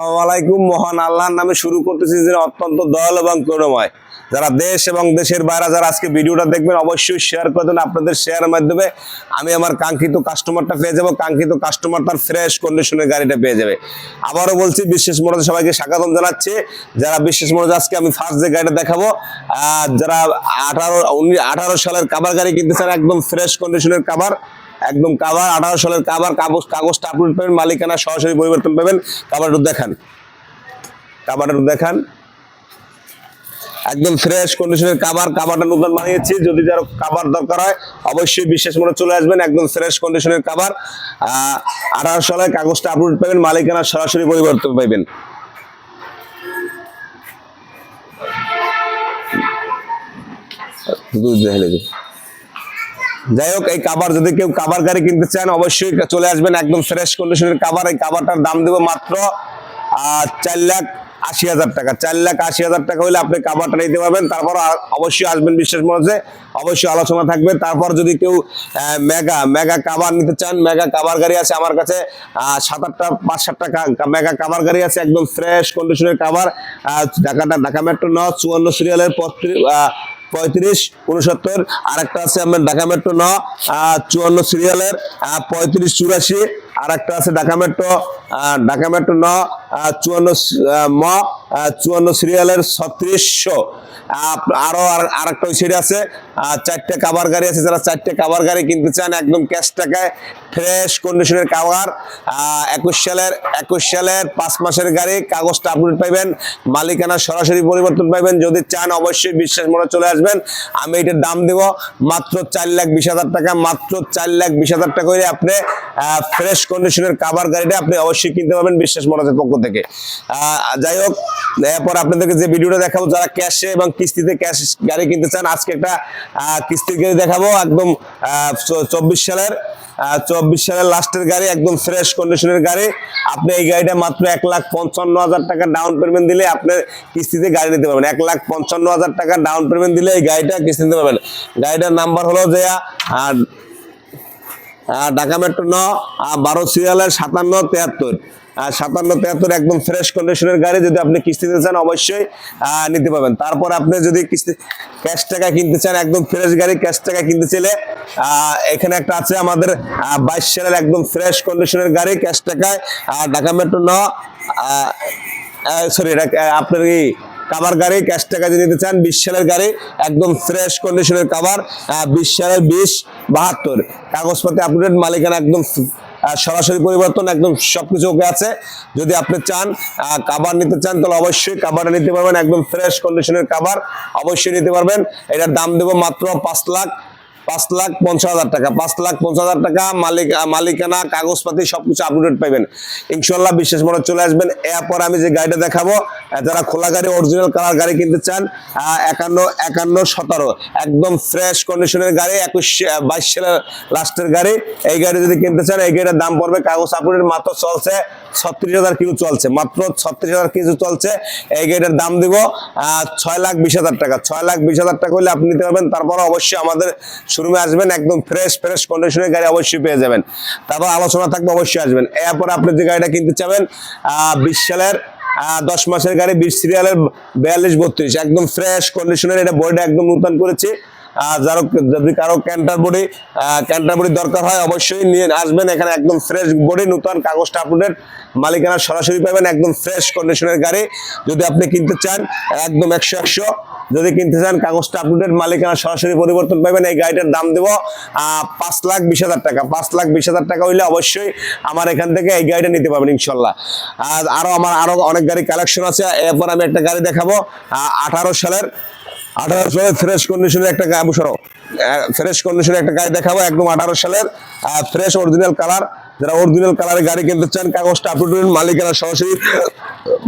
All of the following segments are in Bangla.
আলাইকুম, মহান আল্লাহর নামে শুরু করতেছি যে অত্যন্ত দয়াল এবং করুণাময়। যারা দেশ এবং দেশের বাইরে যারা আজকে ভিডিওটা দেখবেন, অবশ্যই শেয়ার করে দেন আপনাদের শেয়ারের মাধ্যমে আমি আমার কাঙ্ক্ষিত কাস্টমারটা পেয়ে যাব। কাঙ্ক্ষিত কাস্টমার তার ফ্রেশ কন্ডিশনের গাড়িটা পেয়ে যাবে। আবারও বলছি, বিশেষ মনোজ সবাইকে স্বাগতম জানাচ্ছি। যারা বিশেষ মনোজ, আজকে আমি ফার্স্ট যে গাড়িটা দেখাবো যারা আঠারো, উনিশ, আঠারো সালের কাবার গাড়ি কিনতে চান, একদম ফ্রেশ কন্ডিশনের কাবার একদম কাবার আঠারো সালের কাবার কাগজ কাগজটা আপলোড পাবেন, মালিকানা সরাসরি পরিবর্তন পাবেন। কাবারটা দেখান। কাবারটা দেখান। একদম ফ্রেশ কন্ডিশনের কাবার কাবারটা নতুন বানিয়েছি। যদি যার কাবার দরকার হয়, অবশ্যই বিশেষ মনে চলে আসবেন, একদম ফ্রেশ কন্ডিশনের কাবার আঠারো সালে কাগজটা আপলোড পাবেন, মালিকানা সরাসরি পরিবর্তন পাবেন। দুধ দিই। যাই হোক, এই কাবার যদি কেউ কাবার গাড়ি কিনতে চান, অবশ্যই চলে আসবেন একদম ফ্রেশ কন্ডিশনের কাবার এই কাবারটার দাম দেবো মাত্র চার লাখ আশি হাজার টাকা। চার লাখ আশি হাজার টাকা হলে আপনি কাবারটা নিতে পারবেন। তারপর অবশ্যই আসবেন বিশ্বাস মনে অবশ্যই আলোচনা থাকবে। তারপর যদি কেউ মেগা মেগা কাবার নিতে চান মেগা কাবার গাড়ি আছে আমার কাছে সাত আটটা, পাঁচ সাতটা কা- মেগা কাবার গাড়ি আছে, একদম ফ্রেশ কন্ডিশনের কাবার ঢাকাটা, ঢাকা মেট্রো ন চুয়ান্ন সিরিয়ালের পঁয়ত্রিশ পঁয়ত্রিশ উনসত্তর আর একটা আছে আপনার ঢাকা মেট্রো ন চুয়ান্ন সিরিয়ালের পঁয়ত্রিশ চুরাশি আর একটা আছে ঢাকা মেট্রো। ঢাকা মেট্রো ন চুয়ান্ন ম চুয়ান্ন সিরিয়ালের ছত্রিশশো। আরও আর- একটা সিট আছে। চারটে কাবার গাড়ি আছে, যারা চারটে কাবার গাড়ি কিনতে চান, একদম ক্যাশ টাকায় ফ্রেশ কন্ডিশনের কাবার একুশ সালের একুশ সালের পাঁচ মাসের গাড়ি, কাগজটা আপলোড পাইবেন, মালিকানা সরাসরি পরিবর্তন পাইবেন। যদি চান, অবশ্যই বিশ্বাস মনে চলে আসবেন। আমি এটার দাম দেব মাত্র চার লাখ বিশ হাজার টাকা, মাত্র চার লাখ বিশ হাজার টাকা হলে আপনি ফ্রেশ কন্ডিশনের কাবার গাড়িটা আপনি অবশ্যই কিনতে পারবেন বিশ্বাস মনোজের পক্ষ থেকে। যাই হোক এরপর আপনাদেরকে যে ভিডিওটা দেখাবো যারা ক্যাশে এবং কিস্তিতে ক্যাশ গাড়ি কিনতে চান আজকে একটা কিস্তির গাড়ি দেখাবো একদম চব্বিশ সালের চব্বিশ সালের লাস্টের গাড়ি একদম ফ্রেশ কন্ডিশনের গাড়ি। আপনি এই গাড়িটা মাত্র এক লাখ পঞ্চান্ন হাজার টাকা ডাউন পেমেন্ট দিলে আপনি কিস্তিতে গাড়ি নিতে পারবেন। এক লাখ পঞ্চান্ন হাজার টাকা ডাউন পেমেন্ট দিলে এই গাড়িটা কিস্তি নিতে পারবেন। গাড়িটার নাম্বার হলো যে আহ, ঢাকা মেট্রো ন বারো সিরিয়ালের সাতান্ন তেহাত্তর সাতান্ন তেহাত্তর একদম ফ্রেশ কন্ডিশনের গাড়ি যদি আপনি কিস্তিতে চান, অবশ্যই নিতে পারবেন। তারপর আপনি যদি কিস্তি ক্যাশ টাকা কিনতে চান, একদম ফ্রেশ গাড়ি ক্যাশ টাকা কিনতে চাইলে এখানে একটা আছে আমাদের বাইশ সালের একদম ফ্রেশ কন্ডিশনের গাড়ি ক্যাশ টাকায় ঢাকা মেট্রো ন সরি আপনার এই কাবার গাড়ি ক্যাশ টাকা দিয়ে নিতে চান, বিশ সালের গাড়ি, একদম ফ্রেশ কন্ডিশনের কাবার বিশ সালের বিশ বাহাত্তর। কাগজপত্রে আপডেট মালিকানা একদম সরাসরি পরিবর্তন, একদম সবকিছু ওকে আছে। যদি আপনি চান কাবার নিতে চান, তাহলে অবশ্যই কাবারটা নিতে পারবেন, একদম ফ্রেশ কন্ডিশনের কাবার অবশ্যই নিতে পারবেন। এটার দাম দেবো মাত্র পাঁচ লাখ পাঁচ লাখ পঞ্চাশ হাজার টাকা, পাঁচ লাখ পঞ্চাশ হাজার টাকা মালিক মালিকানা, কাগজপাতি সবকিছু আপডেট পাবেন ইনশাল্লাহ বিশেষ মনে চলে আসবেন। এরপর আমি যে গাড়িটা দেখাবো যারা খোলা গাড়ি অরিজিনাল কালার গাড়ি কিনতে চান একান্ন একান্ন, সতেরো। একদম ফ্রেশ কন্ডিশনের গাড়ি, একুশ বাইশ সালের লাস্টের গাড়ি। এই গাড়ি যদি কিনতে চান, এই গাড়ির দাম পড়বে কাগজ আপডেট মাত্র চলছে ছত্রিশ হাজার কিলো চলছে, মাত্র ছত্রিশ হাজার কিছু চলছে। এই গাড়ির দাম দিব ছয় লাখ বিশ হাজার টাকা। ছয় লাখ বিশ হাজার টাকা হলে আপনি নিতে পারবেন। তারপর অবশ্যই আমাদের শোরুমে আসবেন, একদম ফ্রেশ ফ্রেশ কন্ডিশনের গাড়ি অবশ্যই পেয়ে যাবেন। তারপর আলোচনা থাকবে, অবশ্যই আসবেন। এরপর আপনি যে গাড়িটা কিনতে চাবেন বিশ সালের দশ মাসের গাড়ি, বিশ সিরিয়ালের বিয়াল্লিশ, বত্রিশ, একদম ফ্রেশ কন্ডিশনের এটা বডিটা একদম নতুন করেছি। যারো যদি কারও ক্যান্টার বডি ক্যান্টার বডি দরকার হয়, অবশ্যই নিয়ে আসবেন। এখানে একদম ফ্রেশ বডি, নতুন কাগজটা মালিকানা সরাসরি পাবেন একদম ফ্রেশ কন্ডিশনের গাড়ি। যদি আপনি কিনতে চান, একদম একশো একশো। যদি কিনতে চান কাগজটা মালিকানা সরাসরি পরিবর্তন পাবেন। এই গাড়িটার দাম দেবো পাঁচ লাখ বিশ হাজার টাকা। পাঁচ লাখ বিশ হাজার টাকা হইলে অবশ্যই আমার এখান থেকে এই গাড়িটা নিতে পারবেন, ইনশাল্লাহ। আর আরও আমার আরও অনেক গাড়ি কালেকশন আছে। এরপর আমি একটা গাড়ি দেখাবো আঠারো সালের। আঠারো সালের ফ্রেশ কন্ডিশনের একটা গাড়ি সরো ফ্রেশ কন্ডিশনের একটা গাড়ি দেখাবো একদম আঠারো সালের ফ্রেশ অরিজিনাল কালার যারা অরিজিনাল কালারের গাড়ি কিনতে চান, কাগজটা আপডেট মালিকেরা সরাসরি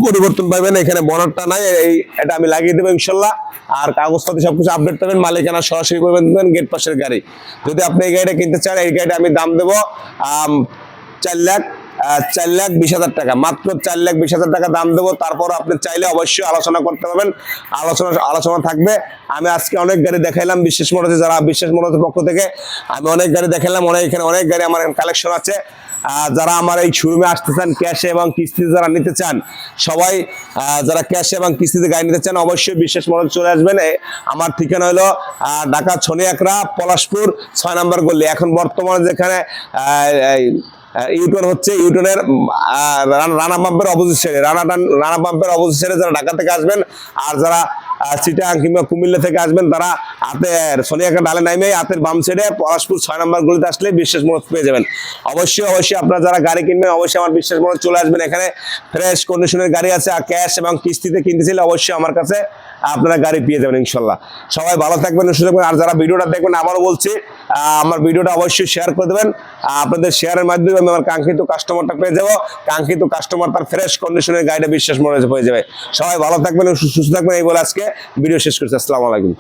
পরিবর্তন পাবেন। এখানে বনারটা নাই, এই, এটা আমি লাগিয়ে দেবো ইনশাল্লাহ। আর কাগজপাতি সবকিছু আপডেট পাবেন মালিকানা সরাসরি পরিবর্তন গেট পাশের গাড়ি। যদি আপনি এই গাড়িটা কিনতে চান, এই গাড়িটা আমি দাম দেবো চার লাখ চার লাখ বিশ হাজার টাকা। মাত্র চার লাখ বিশ হাজার টাকা দাম দেবো। তারপর আপনি চাইলে অবশ্যই আলোচনা করতে পারবেন। আলোচনা আলোচনা থাকবে। আমি আজকে অনেক গাড়ি দেখাইলাম বিশেষ মোটরসে যারা বিশেষ মোটরসের পক্ষ থেকে। আমি অনেক গাড়ি দেখাইলাম, অনেক এখানে অনেক গাড়ি আমার এখানে কালেকশন আছে। যারা আমার এই শোরুমে আসতে চান ক্যাশে এবং কিস্তিতে যারা নিতে চান, সবাই যারা ক্যাশে এবং কিস্তিতে গাড়ি নিতে চান, অবশ্যই বিশেষ মোটর চলে আসবেন। আমার ঠিকানা হলো ঢাকা ছনিয়াকড়া পলাশপুর, ছয় নম্বর গল্লি এখন বর্তমানে যেখানে ইউটন হচ্ছে ইউটনের রানা পাম্পের অপোজিট সাইডে রানা রানা পাম্পের অপোজিট সাইডে যারা ঢাকা থেকে আসবেন আর যারা চিটাং কিংবা কুমিল্লা থেকে আসবেন, তারা হাতের সোনিয়াকে ডালে নামে হাতের বাম সাইডে পলাশপুর ছয় নম্বর গলিতে আসলে বিশেষ মোড় পেয়ে যাবেন। অবশ্যই অবশ্যই আপনারা যারা গাড়ি কিনবেন, অবশ্যই আমার বিশেষ মোড় চলে আসবেন। এখানে ফ্রেশ কন্ডিশনের গাড়ি আছে, আর ক্যাশ এবং কিস্তিতে কিনতে চাইলে অবশ্যই আমার কাছে আপনারা গাড়ি পেয়ে যাবেন ইনশাল্লাহ সবাই ভালো থাকবেন, সুস্থ থাকবেন। আর যারা ভিডিওটা দেখবেন, আবারও বলছি আমার ভিডিওটা অবশ্যই শেয়ার করে দেবেন। আপনাদের শেয়ারের মাধ্যমে আমি আমার কাঙ্ক্ষিত কাস্টমারটা পেয়ে যাব। কাঙ্ক্ষিত কাস্টমার তার ফ্রেশ কন্ডিশনের গাড়িটা বিশ্বাস মনে হয়ে যাবে। সবাই ভালো থাকবেন, সুস্থ থাকবেন। এই বলে আজকে ভিডিও শেষ করছি। আসসালামু আলাইকুম।